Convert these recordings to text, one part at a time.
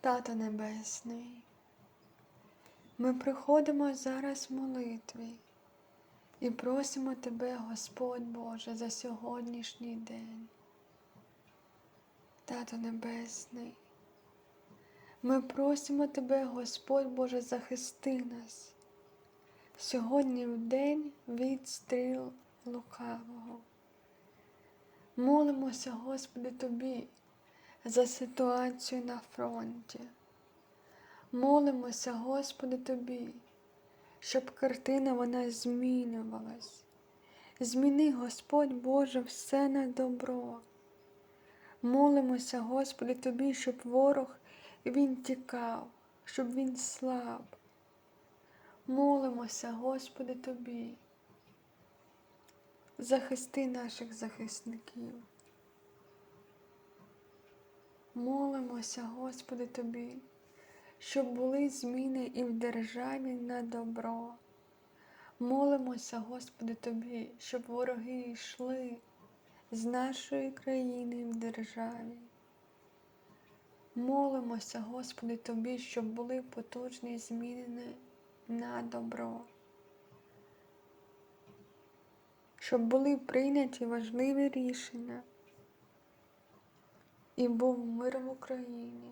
Тато Небесний, ми приходимо зараз в молитві і просимо Тебе, Господь Боже, за сьогоднішній день. Тато Небесний, ми просимо Тебе, Господь Боже, захисти нас сьогодні в день від стріл лукавого. Молимося, Господи, Тобі за ситуацію на фронті. Молимося, Господи, Тобі, щоб картина вона змінювалась. Зміни, Господь Боже, все на добро. Молимося, Господи, Тобі, щоб ворог він тікав, щоб він слаб. Молимося, Господи, Тобі. Захисти наших захисників. Молимося, Господи, Тобі, щоб були зміни і в державі на добро. Молимося, Господи, Тобі, щоб вороги йшли з нашої країни в державі. Молимося, Господи, Тобі, щоб були потужні зміни на добро. Щоб були прийняті важливі рішення і був мир в Україні.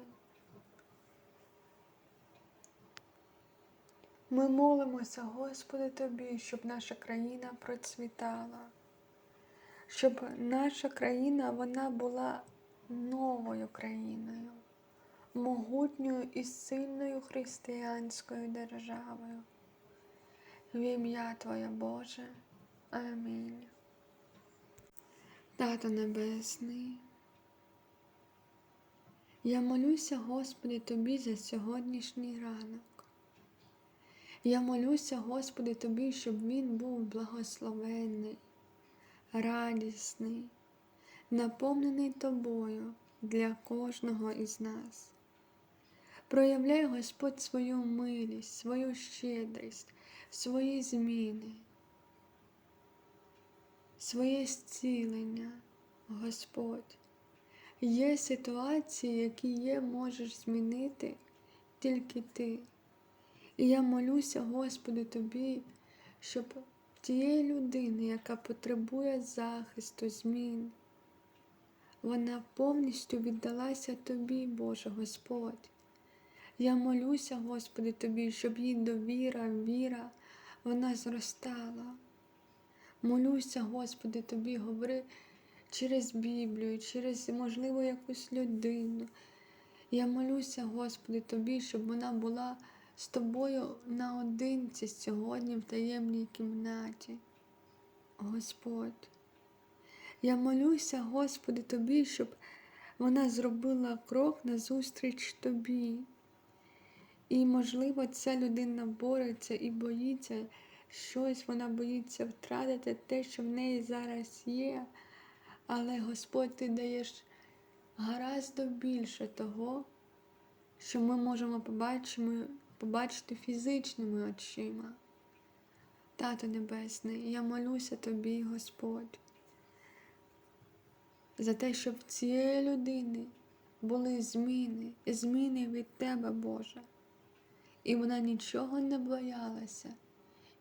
Ми молимося, Господи, Тобі, щоб наша країна процвітала, щоб наша країна вона була новою країною, могутньою і сильною християнською державою. В ім'я Твоє Боже. Амінь. Тато Небесний. Я молюся, Господи, Тобі за сьогоднішній ранок. Я молюся, Господи, Тобі, щоб він був благословенний, радісний, наповнений Тобою для кожного із нас. Проявляй, Господь, свою милість, свою щедрість, свої зміни, своє зцілення, Господь. Є ситуації, які є, можеш змінити тільки ти. І я молюся, Господи, Тобі, щоб тієї людини, яка потребує захисту, змін, вона повністю віддалася Тобі, Боже Господь. Я молюся, Господи, Тобі, щоб її довіра, віра, вона зростала. Молюся, Господи, Тобі, говори через Біблію, через, можливо, якусь людину. Я молюся, Господи, Тобі, щоб вона була з тобою наодинці сьогодні в таємній кімнаті. Господь. Я молюся, Господи, Тобі, щоб вона зробила крок назустріч Тобі. І, можливо, ця людина бореться і боїться щось, вона боїться втратити те, що в неї зараз є. Але Господь ти даєш гораздо більше того, що ми можемо побачити, побачити фізичними очима. Тато Небесний, я молюся тобі, Господь, за те, щоб в цієї людини були зміни, зміни від Тебе, Боже. І вона нічого не боялася.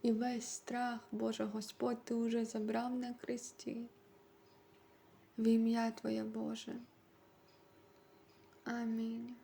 І весь страх, Боже Господь, Ти уже забрав на хресті в ім'я Твоє Боже. Амінь.